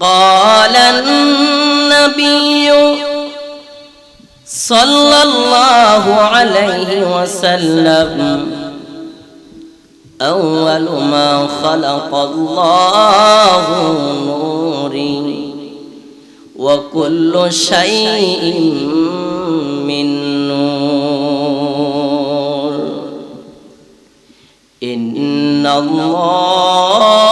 قال النبي صلى الله عليه وسلم أول ما خلق الله نوري وكل شيء من نور. إن الله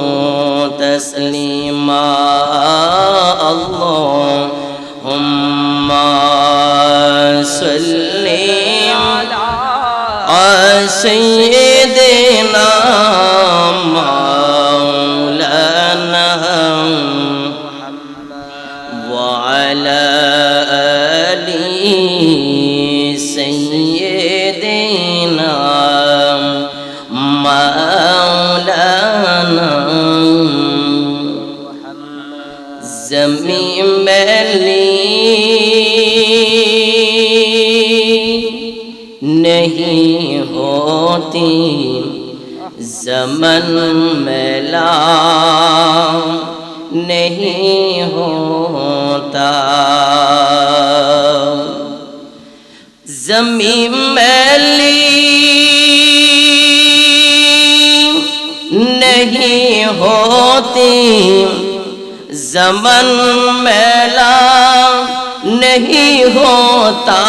تسليما اللهم صل على سيدنا मोती जमन मेला नहीं होता जमी मैली नहीं होती जमन मेला नहीं होता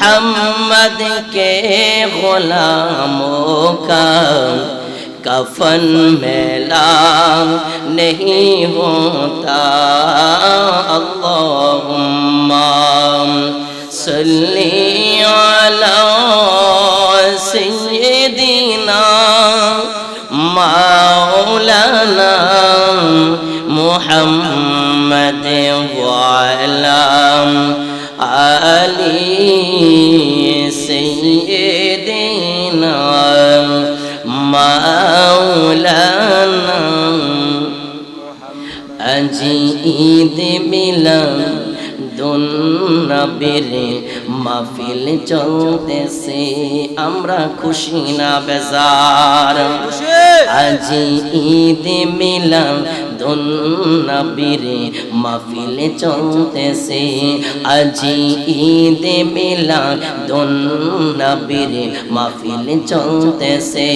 محمد کے غلاموں کا کفن میلا نہیں ہوتا اللہم صلی علی سیدنا مولانا محمد وعلا علی আজি ঈদ মিলাম দুনবিরে নবীর মাহফিল চলতেছে আমরা খুশি না বেজার। আজি ঈদ মিলাম নবীর মাহফিল চলতেছে। আজি ঈদ মিলাম দুন নবীর মাহফিল চলতেছে।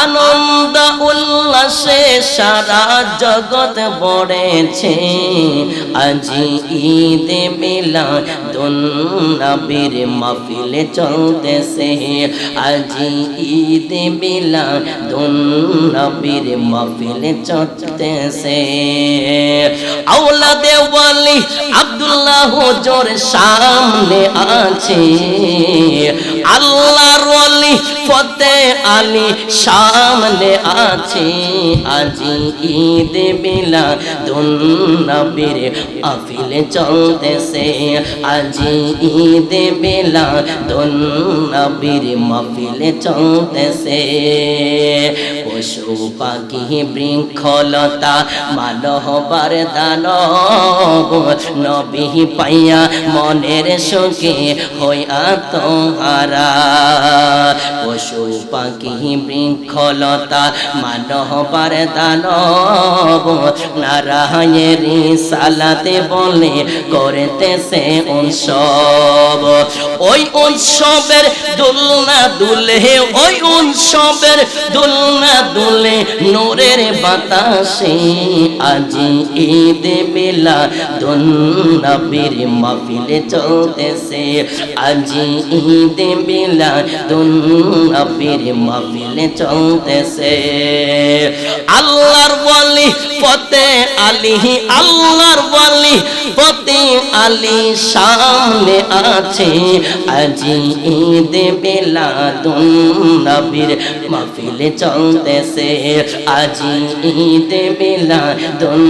আনন্দ উল্লাসে সারা জগৎ বড়েছে আজি ঈদ মিলা নবীর মাহফিল চলতেছে। আজি ঈদ মিলা নবীর মাহফিল চলতেছে। আওলাদে ওয়ালি আব্দুল্লাহ জোর সামনে আছে। ফতে আলী সামনে আছে। আজি ঈদ মিলা নবীর আফিলে চলতেছে। আজি ঈদ মিলা নবীর মাহফিলে চলতেছে। পশু পাখি বৃক্ষলতা মানহবার দানব নবী পাইয়া মনের সুখে হইয়া তোহারা পশু পাখি বৃক্ষলতা মানহবার দানব, নারায়ণের সালাতে বলে করতেছে উৎসব। ওই উৎসবের দুলনা দুলে, ওই উৎসবের দুলনা দুলে নূরের বাতাসে আজি ঈদ বেলা দুন্নবীর মাহফিলে চলতেছে। আজি ঈদ বেলা দুন্ন নবীর মাহফিলে চলতেছে। আল্লাহর বলি পতে আলী, আল্লাহর বলি পতে আলী সামনে আছে। আজি ঈদ বেলাদুন নবীর মাহফিলে চলতেছে। আজি ঈদ বেলাদুন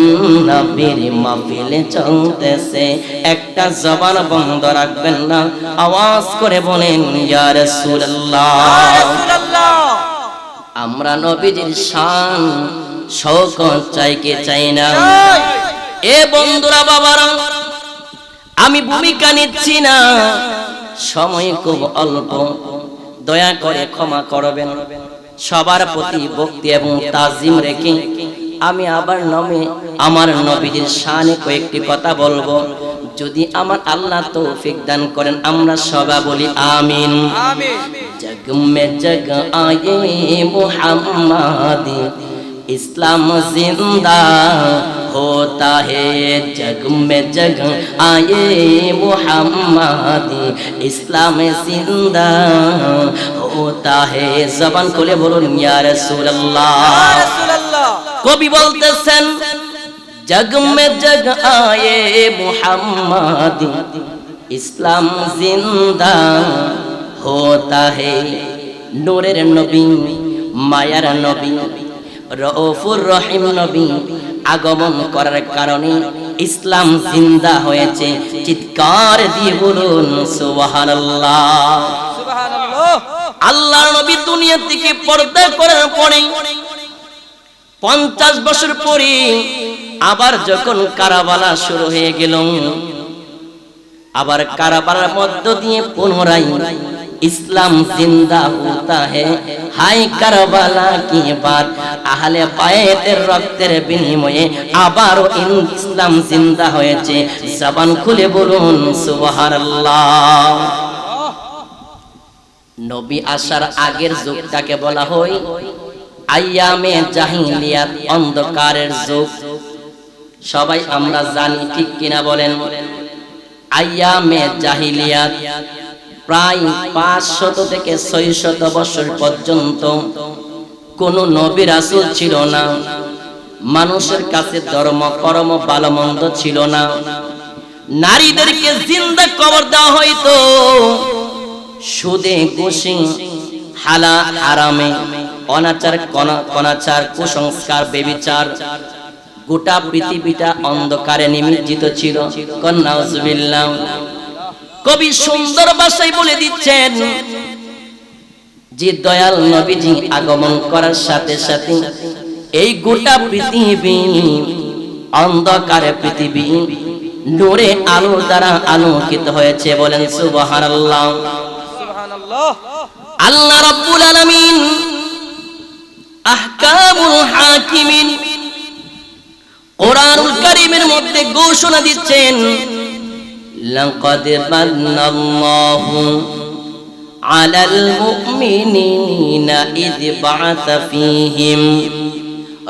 নবীর মাহফিলে চলতেছে। একটা জবান বন্ধ রাখবেন না, আওয়াজ করে বলেন, ইয়া রাসূলুল্লাহ। আমরা নবীজির শান শৌকত চাইকে চাই না। এ বন্ধুরা বাবারা আমি ভূমিকা নিচ্ছি না। সময় খুব অল্প। দয়া করে ক্ষমা করবেন। সবার প্রতি ভক্তি এবং তাজিম রেখে আমি আবার নমে আমার নবীজির শানে কয়েকটি কথা বলব। যদি আমার আল্লাহ তৌফিক দান করেন আমরা সবাই বলি আমিন। जग में जग आए मोहम्मद इस्लाम जिंदा होता है जग में जग आए मोहम्मद इस्लाम जिंदा होता है जबान खोले बोलो या रसूल अल्लाह कवि बोलते सन जग में जग आए मोहम्मद इस्लाम जिंदा होता है নূরের নবী মায়ার নবী রউফুর রহিম নবী আগমন করার কারণে ইসলাম জিন্দা হয়েছে চিৎকার দিয়ে বলুন সুবহানাল্লাহ আল্লাহ নবী দুনিয়া থেকে পর্দা করার পরে পঞ্চাশ বছর পরে আবার যখন কারাবালা শুরু হয়ে গেল আবার কারাবালার মধ্য দিয়ে পুনরায় ইসলাম জিন্দা होता है হাই কারবালা কি বাত আহলে বায়েতের রক্তের বিনিময়ে আবারও ইসলাম জিন্দা হয়েছে জবান খুলে বলুন সুবহানাল্লাহ নবী আসার আগের যুগটাকে বলা হয় আইয়ামে জাহিলিয়াত অন্ধকারের যুগ সবাই আমরা জানি ঠিক কিনা বলেন আইয়ামে জাহিলিয়াত প্রায় পাঁচশত থেকে ছয়শত বছর পর্যন্ত কোন নবী রাসূল ছিল না, মানুষের কাছে ধর্ম কর্ম ভালো মন্দ ছিল না। নারীদেরকে জিন্দা কবর দেওয়া হইতো, সুদে, ঘুষি হালা আরামে অনাচার, কনা- কনাচার কুসংস্কার, বেবিচার, গোটা পৃথিবীটা অন্ধকারে নিমজ্জিত ছিল। কন্যা কবি সুন্দর ভাষায় বলে দিচ্ছেন যে দয়াল নবীজি আগমন করার সাথে সাথে এই গোটা পৃথিবী অন্ধকারে পৃথিবী নূরে আলো দ্বারা আলোকিত হয়েছে বলেন সুবহানাল্লাহ। আল্লাহ রাব্বুল আলামিন আহকামুল হাকিমিন কোরআনুল কারীমের মধ্যে ঘোষণা দিচ্ছেন لقد من الله على المؤمنين إذ بعث فيهم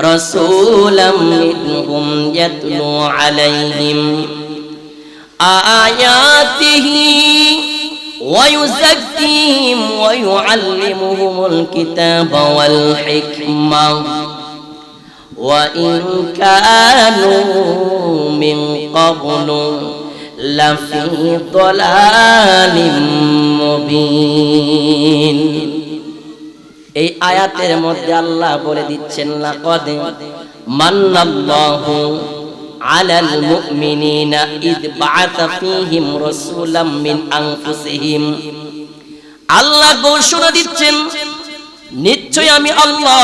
رسولا منهم يتلو عليهم آياته ويزكيهم ويعلمهم الكتاب والحكمة وإن كانوا من قبل لفي ضلال مبين এই আয়াতের মধ্যে আল্লাহ বলে দিচ্ছেন লাকাদ মান্নাল্লাহু আলাল মুমিনিনা ইদ বাআসা ফীহিম রাসূলাম মিন আনফুসিহিম আল্লাহ ঘোষণা দিচ্ছেন নিশ্চয় আমি আল্লাহ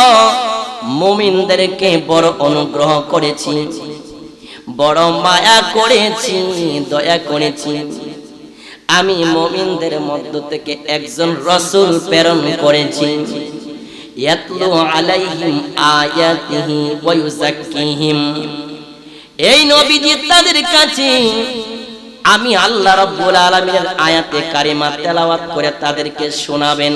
মুমিনদেরকে বড় অনুগ্রহ করেছি বড় মায়া করেছি, দয়া করেছি। আমি মুমিনদের মধ্য থেকে একজন রসুল প্রেরণ করেছি। ইয়াতলু আলাইহিম আয়াতিহি ওয়া ইউযাক্কিহিম। এই নবীজি তাদের কাছে, আমি আল্লাহ রাব্বুল আলামিনের আয়াতে কারিমা তেলাওয়াত করে তাদেরকে শোনাবেন।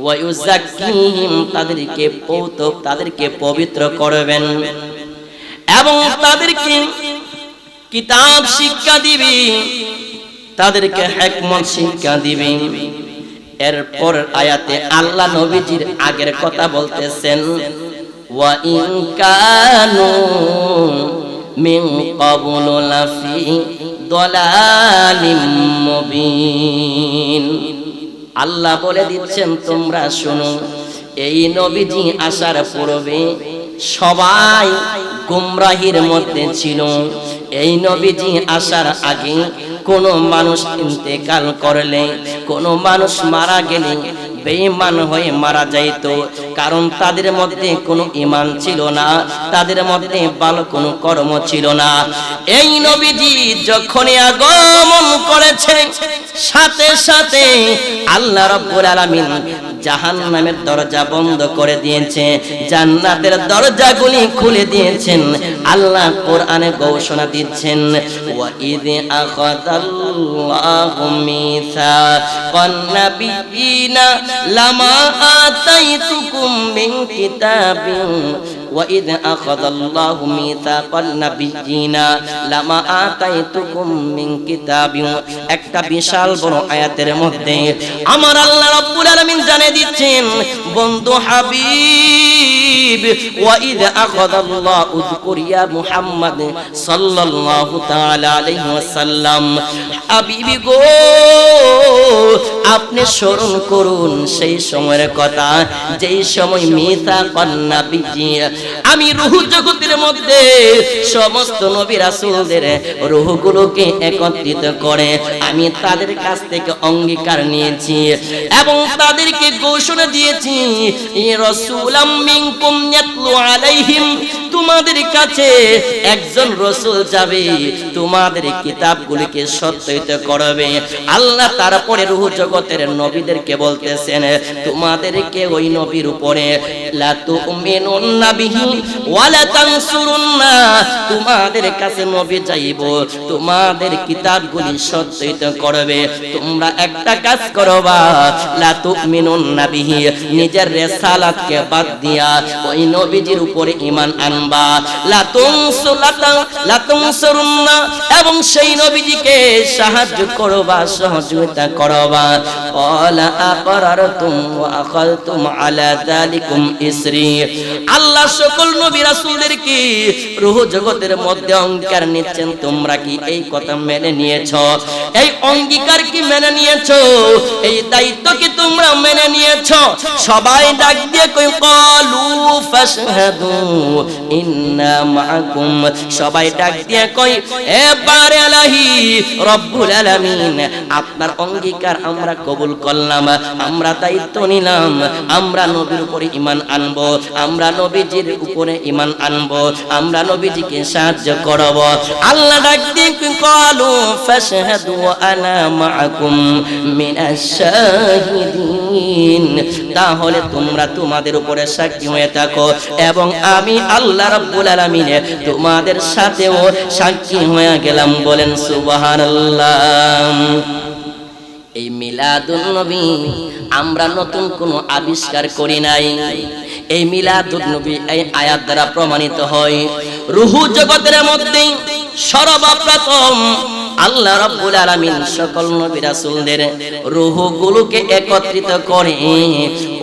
ওয়া ইউযাক্কিহিম তাদেরকে পৌত তাদেরকে পবিত্র করবেন। এবং তাদেরকে কিতাব শিক্ষা দিবে, তাদেরকে হেকমত শিক্ষা দিবে। এরপর আয়াতে আল্লাহ নবীজির আগের কথা বলতেছেন ওয়া লাফি আল্লাহ বলে দিচ্ছেন, তোমরা শোনো, এই নবীজি আসার পূর্বে সবাই গুমরাহির মধ্যে ছিল। এই নবীজি আসার আগে কোনো মানুষ ইন্তেকাল করলে, কোনো মানুষ মারা গেলে বেঈমান হয়ে মারা যাইতো, কারণ তাদের মধ্যে কোনো ইমান ছিল না, তাদের মধ্যে ভালো কোনো কর্ম ছিল না। এই নবীজি যখনই আগমন করেছে, সাথে সাথে আল্লাহ রাব্বুল আলামিন জাহান্নামের দরজা বন্ধ করে দিয়েছে, জান্নাতের দরজাগুলি খুলে দিয়েছেন, আল্লাহ কোরআনে ঘোষণা দিচ্ছেন, ওয়া ইদ আখাদাল্লাহু মিসাকান নাবিয়িনা লামা আতাইতুকুম মিন কিতাবিন وإذ أخذ الله ميثاق النبيين لما آتيتكم من كتاب একটা বিশাল বড় আয়াতের মধ্যে আমার আল্লাহ রাব্বুল আলামিন জানিয়ে দিচ্ছেন বন্ধু হাবিব وإذ أخذ الله اذكر يا محمد صلى الله تعالى عليه وسلم হাবিবি গো আপনি স্মরণ করুন সেই সময়ের কথা যেই সময় মিথা কন্যা বিজি আমি রুহ জগতের মধ্যে সমস্ত নবী রাসূলদের রুহগুলোকে একত্রিত করে আমি তাদের কাছ থেকে অঙ্গীকার নিয়েছি এবং তাদেরকে ঘোষণা দিয়েছি রাসূলাম মিনকুম ইয়াতলু আলাইহিম, তোমাদের কাছে একজন রসুল যাবে, তোমাদের কিতাবগুলিকে সত্যায়িত করবে। আল্লাহ তারপরে রুহ জগতের নবীদেরকে বলতেছেন, তোমাদেরকে ওই নবীর উপরে লা তুমিনুন্না তোমাদের কাছে নবী যাইব, তোমাদের কিতাবগুলি সত্যায়িত করবে, তোমরা একটা কাজ করবা লা তুমিনুন্না বিহি, নিজের বাদ দিয়া ওই নবীজির উপরে ঈমান আনবা। এবং সেই নবীজিকে সাহায্য করবা সহযোগিতা করবা ক্বালা আল্লাহ সকল নবী রাসূলদেরকে রূহ জগতের মধ্যে অঙ্গীকার নিচ্ছেন। তোমরা কি এই কথা মেনে নিয়েছো? এই অঙ্গীকার কি মেনে নিয়েছো? এই দায়িত্ব কি তোমরা মেনে নিয়েছো? সবাই ডাক দিয়ে কই ক্বালু ফাশহাদু ইন্না মাআকুম। সবাই ডাক দিয়ে কই এবারে আলাহি রব্বুল আলামিন, আপনার অঙ্গীকার আমরা কবুল করলাম, আমরা দায়িত্ব নিলাম, আমরা নবীর উপরে ঈমান আনব, আমরা নবীজির উপরে ঈমান আনব, আমরা নবীজিকে সাহায্য করব। আল্লাহ ডাক ক্বালু ফাশহাদু আনা মাআকুম মিনাশ শাহিদিন। তাহলে তোমরা তোমাদের উপরে সাক্ষী হয়ে থাকো এবং আমি আল্লাহ রাব্বুল আলামিন তোমাদের সাথেও সাক্ষী হয়ে গেলাম বলেন সুবহানাল্লাহ। এই মিলাদুন নবী আমরা নতুন কোনো আবিষ্কার করি নাই। এই মিলাদুন নবী এই আয়াত দ্বারা প্রমাণিত হয়। রুহু জগতের মধ্যে সর্বপ্রথম আল্লাহ রাব্বুল আলামিন সকল নবী রাসূলদের রূহগুলোকে একত্রিত করে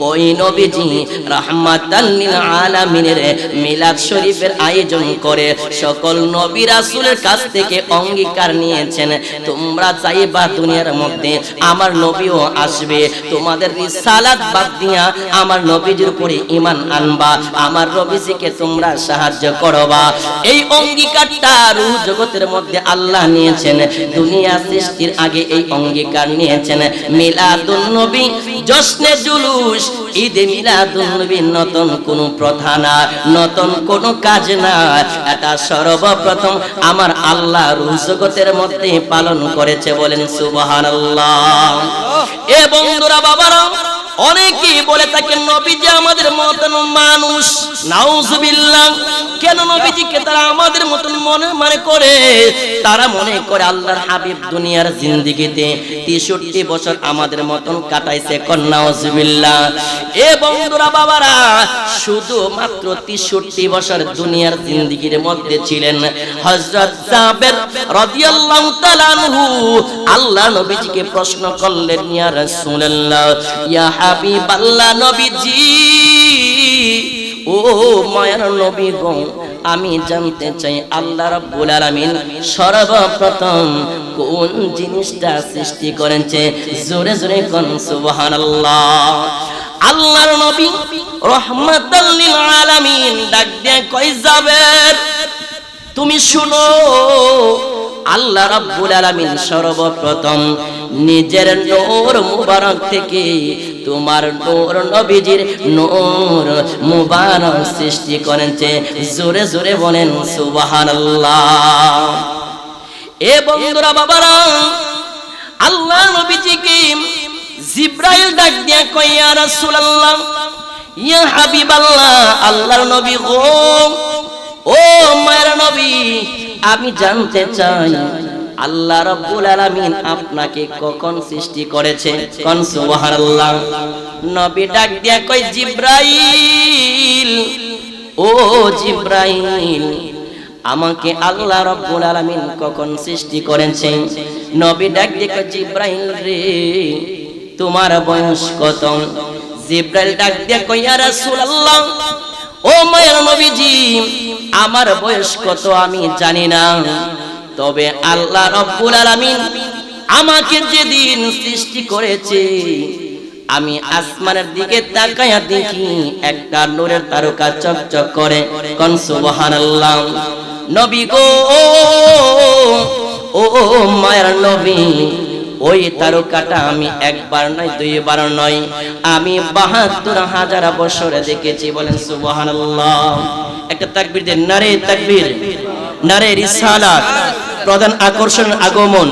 ওই নবীজি রাহমাতাল লিল আলামিনের মিলাদ শরীফের আয়োজন করে সকল নবী রাসূলের কাছ থেকে অঙ্গীকার নিয়েছেন। তোমরা চাইবা দুনিয়ার মধ্যে আমার নবীও আসবে। তোমাদের রিসালাত বাদ দিয়া আমার নবীজির উপরে ঈমান আনবা। আমার নবীজিকে তোমরা সাহায্য করবা। এই অঙ্গীকারটা রূহ জগতের মধ্যে আল্লাহ নিয়েছেন। দুনিয়া সৃষ্টির আগে এই অঙ্গীকার নিয়েছেন। মিলাদুন নবী, জশ্নে জুলুস ঈদে মিলাদুন নতুন কোন প্রথা না, নতুন কোন কাজ না। এটা সর্বপ্রথম আমার আল্লাহ রূহ জগতের মধ্যে পালন করেছে বলেন সুবহানাল্লাহ। এ বন্ধুরা, বাবারা অনেকেই বলে থাকে, নবীজি আমাদের মতন মানুষ। নাউজুবিল্লাহ। কেন নবীজিকে তারা আমাদের মতন মনে মানে করে? তারা মনে করে আল্লাহর হাবিব দুনিয়ার জিন্দিগিতে তেষট্টি বছর আমাদের মতন কাটাইছে কন্যাউজুবিল্লাহ এ বন্ধুরা, বাবারা শুধু মাত্র বছর দুনিয়ার জিন্দিগির মধ্যে ছিলেন হযরত জাবের রাদিয়াল্লাহু তাআলা আল্লাহ নবীজিকে প্রশ্ন করলেন, ইয়া রাসূলুল্লাহ, ইয়া হাবিবাল্লাহ নবীজি। ও মায়ার নবী গো, আমি জানতে চাই আল্লাহ রাব্বুল আলামিন সর্বপ্রথম কোন জিনিসটা সৃষ্টি করেছে? জোরে জোরে কোন সুবহানাল্লাহ। আল্লাহর নবী রহমাতাল লিল আলামিন ডাক দিয়ে কই যাবেন তুমি শুনো, আল্লাহ রাব্বুল আলামিন সর্বপ্রথম নিজের নূর মুবারক থেকে তোমার নূর নবীজির নূর মুবারক সৃষ্টি করেছে জোরে জোরে বলেন, সুবহানাল্লাহ। এ বন্ধুরা বাবারা, আল্লাহ নবীজিকে জিব্রাইল ডাক দিয়া কই ইয়া রাসূলুল্লাহ, ইয়া হাবিবাল্লাহ, আল্লাহর নবী গো, ও মায়ের নবী, আমি জানতে চাই আল্লাহ রাব্বুল আলামিন আপনাকে কখন সৃষ্টি করেছে? কোন সুবহানাল্লাহ। নবী ডাক দিয়া কই জিব্রাইল, ও জিব্রাইল, আমাকে আল্লাহ রাব্বুল আলামিন কখন সৃষ্টি করেছেন নবী ডাক দিয়ে কয়, জিব্রাইল রে, তোমার বয়স কত? জিব্রাইল ডাক দিয়ে কই ইয়া রাসূলুল্লাহ, ও মায়ের নবীজি, আমার বয়স কত আমি জানি না। তবে আল্লাহ রব্বুল আলামিন আমাকে যেদিন সৃষ্টি করেছে, আমি আসমানের দিকে তাকায়া দেখি একটা নূরের তারকা চকচক করে। কোন সুবহানাল্লাহ। নবী গো, ও মায়ের নবী, ওই তারকাটা আমি একবার নয়, দুইবার নয়, আমি বাহাত্তর হাজার বছরে দেখেছি বলেন সুবহানাল্লাহ। একটা তাকবীর দেন, নারে তাকবীর, নারে রিসালাত। প্রধান আকর্ষণ আগমন।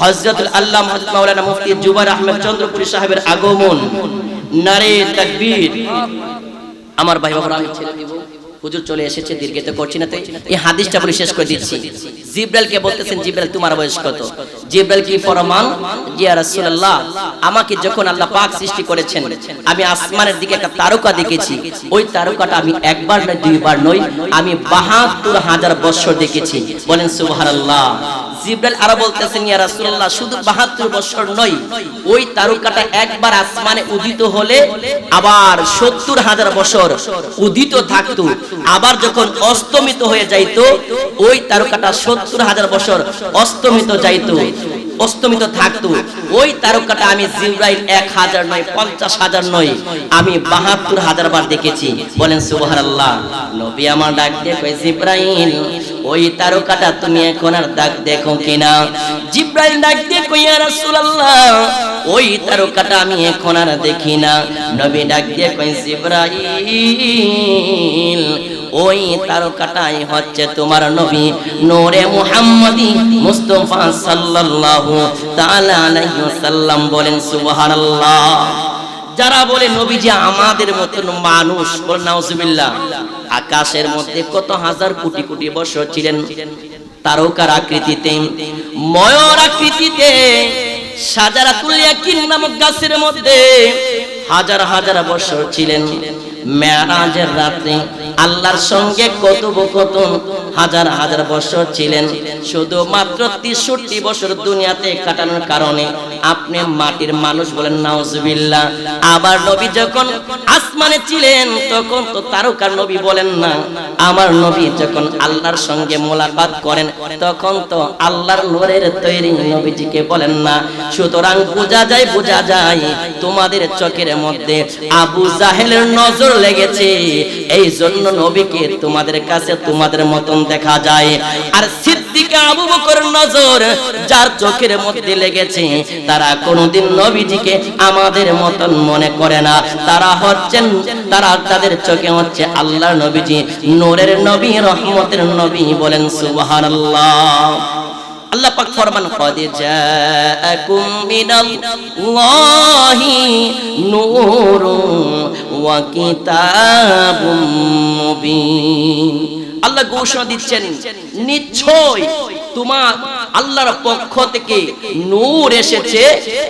হজরতুল আল্লাহ মাওলানা মুফতি জুবার আহমেদ চন্দ্রপুরী সাহেবের আগমন। নারে তাকবীর। আমার ভাই বাবা আমি ছেড়ে দিব। হুজুর চলে এসেছে দীর্ঘিত করছি না তাই এই হাদিসটা বলে শেষ করে দিচ্ছি। জিব্রাইলকে বলতেছেন, জিব্রাইল, তোমার বয়স কত? জিব্রাইল কি ফরমান? ইয়া রাসূলুল্লাহ, আমাকে যখন আল্লাহ পাক সৃষ্টি করেছেন, আমি আসমানের দিকে একটা তারকা দেখেছি। ওই তারকাটা আমি একবার নয়, দুইবার নই, আমি 72 হাজার বছর দেখেছি। বলেন, সুবহানাল্লাহ। জিব্রাইল আরও বলতেছেন, ইয়া রাসূলুল্লাহ, শুধু 72 বছর নয় ওই তারকাটা একবার আসমানে উদিত হলে আবার 70 হাজার বছর উদিত থাকতো। আবার যখন অস্তমিত হয়ে যাইত, ওই তারকাটা 70 হাজার বছর অস্তমিত যাইত, অস্তমিত থাকতো। ওই তারকাটা আমি জিব্রাইল এক হাজার নয়, পঞ্চাশ হাজার নয়, আমি বাহাত্তর হাজার বার দেখেছি। বলেন, সুবহানাল্লাহ। নবী আমার ডাক দিয়ে জিব্রাইল ওই তারকাটা তুমি এখন আর ডাক দেখো কিনা? জিব্রাইল ডাক দিয়ে কই ইয়া রাসূলুল্লাহ? ওই তারকাটা আমি এখন আর দেখি না। নবী ডাক দিয়ে কই, জিব্রাইল, ওই তারকাটাই হচ্ছে তোমার নবী নূরে মুহাম্মদি মুস্তাফা সাল্লাল্লাহু তাআলা আলাইহি ওয়াসাল্লাম বলেন, সুবহানাল্লাহ। যারা বলে, নবীজি আমাদের মতন মানুষ, বলেন, নাউজুবিল্লাহ। আকাশের মধ্যে কত হাজার কোটি কোটি বছর ছিলেন তারকার আকৃতিতে, ময়র আকৃতিতে সাজারা তুলিয়া কিন নামক গাছের মধ্যে হাজার হাজার বছর ছিলেন। মেরাজের রাতে আল্লাহর সঙ্গে কথোপকথন হাজার হাজার বছর ছিলেন। শুধু মাত্র তেষট্টি বছর দুনিয়াতে কাটানোর কারণে আপনি মাটির মানুষ বলেন, নাউজুবিল্লাহ। আবার নবী যখন আসমানে ছিলেন, তখন তো তারকার নবী বলেন না। আমার নবী যখন আল্লাহর সঙ্গে মোলাকাত করেন, তখন তো আল্লাহর নূরের তৈরি নবীজিকে বলেন না। সুতরাং বোঝা যায় বোঝা যায়, তোমাদের চোখের মধ্যে আবু জাহেলের নজর লেগেছে? এই জন্য নবীকে তোমাদের কাছে তোমাদের মতন দেখা যায়। আর সিদ্দিকে আবু বকরের নজর যার চোখের মধ্যে লেগেছে, তারা কোনোদিন নবীজিকে আমাদের মতন মনে করে না। তারা হচ্ছেন, তারা তাদের চোখে হচ্ছে আল্লাহর নবীজি, নূরের নবী, রহমতের নবী বলেন সুবহানাল্লাহ। আল্লাহ পাক ফরমান, কদ জাআকুম মিনাল্লাহি নূরুন ওয়া কিতাবুম মুবিন। আল্লাহ ঘোষণা দিচ্ছেন, নিশ্চয় তোমার আল্লাহর পক্ষ থেকে নূর এসেছে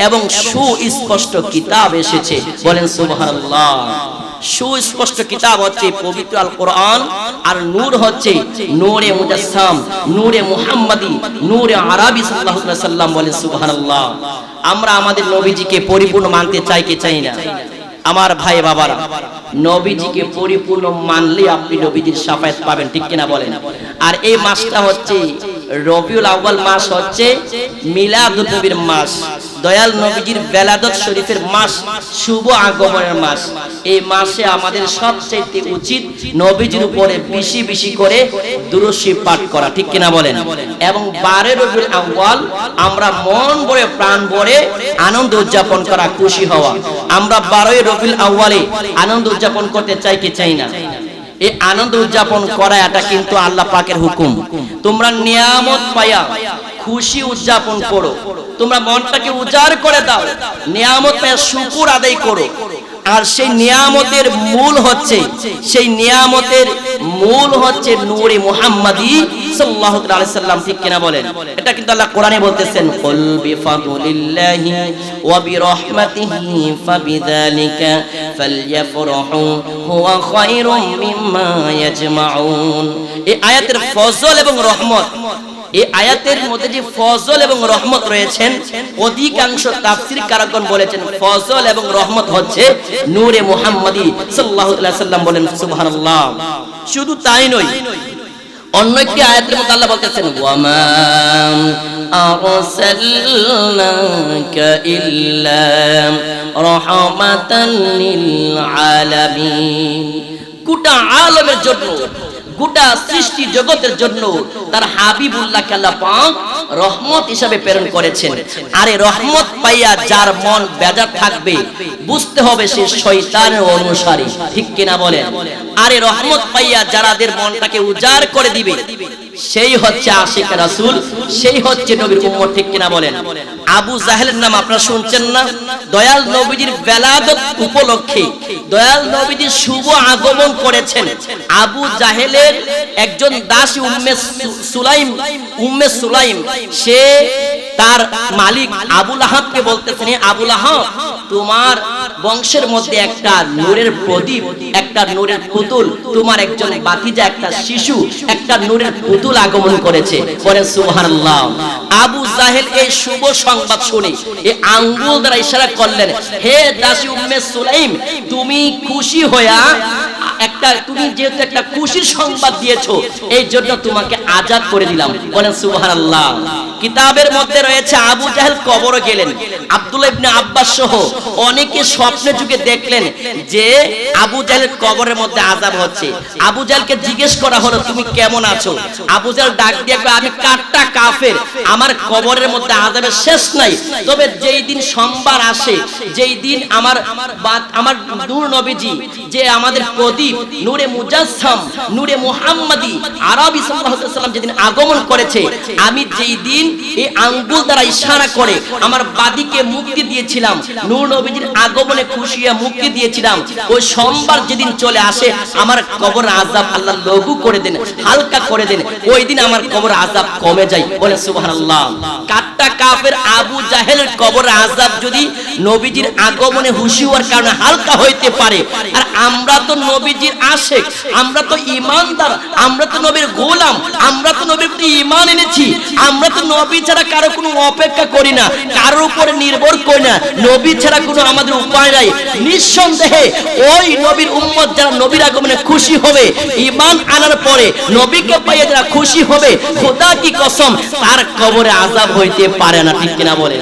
এবং সুস্পষ্ট কিতাব এসেছে। বলেন, সুবহানাল্লাহ। সুস্পষ্ট কিতাব হচ্ছে পবিত্র আল কোরআন আর নূর হচ্ছে নূরে মুজাসসাম, নূরে মুহাম্মাদি, নূরে আরবি সাল্লাল্লাহু আলাইহি সাল্লাম বলেন, সুবহানাল্লাহ। আমরা আমাদের নবীজিকে পরিপূর্ণ মানতে চাই কি চাই না? আমার ভাই বাবারা, নবীজিকে পরিপূর্ণ মানলে আপনি নবীজির সাফায়াত পাবেন, ঠিক কিনা বলেন? আর এই মাসটা হচ্ছে রবিউল আউয়াল মাস হচ্ছে মিলাদুন নবীর মাস। দয়াল নবীজির বেলাদত শরীফের মাস, শুভ আগমনের মাস। এই মাসে আমাদের সবচেয়ে উচিত নবীজির উপরে বেশি বেশি করে দুরুশি পাঠ করা, ঠিক কিনা বলেন? এবং বারে রবিউল আউয়াল আমরা মন ভরে, প্রাণ ভরে আনন্দ উদযাপন করা, খুশি হওয়া। আমরা বারোই রবিউল আউয়ালে আনন্দ উদযাপন করতে চাই কি চাই না। এই আনন্দ উদযাপন করা এটা কিন্তু আল্লাহ পাকের হুকুম। তোমরা নিয়ামত পায়া খুশি উদযাপন করো। তোমরা মনটাকে উজাড় করে দাও। নিয়ামত পায়া শুকুর আদায় করো। আর সেই নিয়ামতের মূল হচ্ছে সেই নিয়ামতের মূল হচ্ছে নূরে মুহাম্মাদি সাল্লাল্লাহু আলাইহি সাল্লাম। ঠিক কিনা বলেন? এটা কিন্তু আল্লাহ কোরআনে বলতেছেন, কুল বিফাদলিল্লাহি ওয়া বিরহমাতিহি ফাবিযালিকা ফালইফরাহু হুয়া খায়রুম মিম্মা ইয়াজমাউন। এই আয়াতের ফজল এবং রহমত এই আয়াতের মধ্যে যে ফজল এবং রহমত রয়েছেন, অধিকাংশ তাফসীর কারকগণ বলেছেন ফজল এবং রহমত হচ্ছে নূরে মুহাম্মাদি সাল্লাল্লাহু আলাইহি সাল্লাম বলেন, সুবহানাল্লাহ। শুধু তাই নয়, অন্য একটি আয়াতের মধ্যে আল্লাহ বলতেছেন, ওয়ামা আরসালনাকা ইল্লা রাহমাতান লিল আলামিন। গোটা জন্য গোটা সৃষ্টি জগতের জন্য তার হাবিবুল্লাহ আল্লাহ পাক রহমত হিসাবে প্রেরণ করেছেন। আরে রহমত পাইয়া যার মন বেজার থাকবে, বুঝতে হবে সে শয়তানের অনুসারী। ঠিক কিনা বলেন? আরে রহমত পাইয়া যারাদের মনটাকে উজাড় করে দিবে সেই হচ্ছে আশিক রাসুল, সেই হচ্ছে নবীর উম্মত, ঠিক কিনা বলেন? আবু জাহেলের নাম আপনারা শুনছেন না? দয়াল নবীজির বেলাদত উপলক্ষে, দয়াল নবীজি শুভ আগমন করেছেন। আবু জাহেলের একজন দাস উম্মে সুলাইম উম্মে সুলাইম, সে তার মালিক আবুল আহাবকে বলতেছেন, "হে আবুল আহাব, তোমার বংশের মধ্যে একটা নূরের প্রদীপ, একটা নূরের পুতুল, তোমার একজন বাতিজা, একটা শিশু, একটা নূরের পুতুল আগমন করেছে। বলেন, সুবহানাল্লাহ। আবু জাহেল এই শুভ সংবাদ শুনে, এই আঙ্গুল দ্বারা ইশারা করলেন, হে দাসী উম্মে সুলাইম, তুমি খুশি হইয়া একটা, তুমি যেহেতু একটা খুশির সংবাদ দিয়েছ, এই জন্য তোমাকে আজাদ করে দিলাম। বলেন, সুবহানাল্লাহ। কিতাবের মধ্যে রয়েছে, আবু জাহেল কবরে গেলেন। আব্দুল্লাহ ইবনে আব্বাস সহ অনেকে স্বপ্নে যুগে দেখলেন যে আবু জাহেলের কবরের মধ্যে আজাব হচ্ছে। আবু জাহেলকে জিজ্ঞেস করা হলো, তুমি কেমন আছো? আবু জাহেল ডাক দিয়ে আমি কাটটা কাফের। আমার কবরের মধ্যে আজাবের শেষ নাই। তবে যেই দিন সোমবার আসে, যেই দিন আমার আমার নূর নবীজি যে আমাদের প্রদীপ নূরে মুজাসসাম, নূরে মুহাম্মাদি, আরবি সাল্লাল্লাহু আলাইহি সাল্লাম যেদিন আগমন করেছে, আমি যেই দিন এই আঙ্গুল দ্বারা ইশারা করে, আমার বাদীকে মুক্তি দিয়েছিলাম। নূর নবীজির আগমনে খুশি হয়ে মুক্তি দিয়েছিলাম। ওই সোমবার যেদিন চলে আসে, আমার কবর আযাব আল্লাহ লঘু করে দেন, হালকা করে দেন। ওই দিন আমার কবর আযাব কমে যায়। বলে সুবহানাল্লাহ। কাট্টা কাফের আবু জাহেলের কবর আযাব যদি নবীজির আগমনে হুশি হওয়ার কারণে হালকা হইতে পারে, আর আমরা তো নবীজির আশেক, আমরা তো ইমানদার, আমরা তো নবীর গোলাম, আমরা তো নবীর প্রতি ইমান এনেছি, আমরা তো নবী ছাড়া কারও কোনো অপেক্ষা করি না, কারোর উপরে নির্ভর করি না। নবী ছাড়া কোনো আমাদের উপায় নাই। নিঃসন্দেহে ওই নবীর উম্মত যারা নবীর আগমনে খুশি হবে ইমান আনার পরে নবীকে পাইয়ে যারা খুশি হবে, খোদা কি কসম, তার কবরে আজাব হইতে পারে না, ঠিক কিনা বলে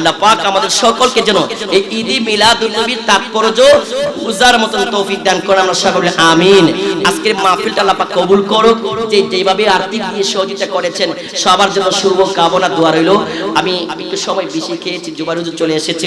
আল্লাহ পাক আমাদের সকলকে যেন এই ঈদি মিলাদুন নবীর তাৎপর্য বুঝার মতন তৌফিক দান করে। আমরা সকলে আমিন। আজকের মাহফিলটা আল্লাহ পাক কবুল করুক। যে যেভাবে আর্থিক দিয়ে সহযোগিতা করেছেন সবার জন্য শুভ কামনা দোয়া রইল। আমি একটু সময় বেশি খেয়েছি জুবারুজু চলে এসেছে।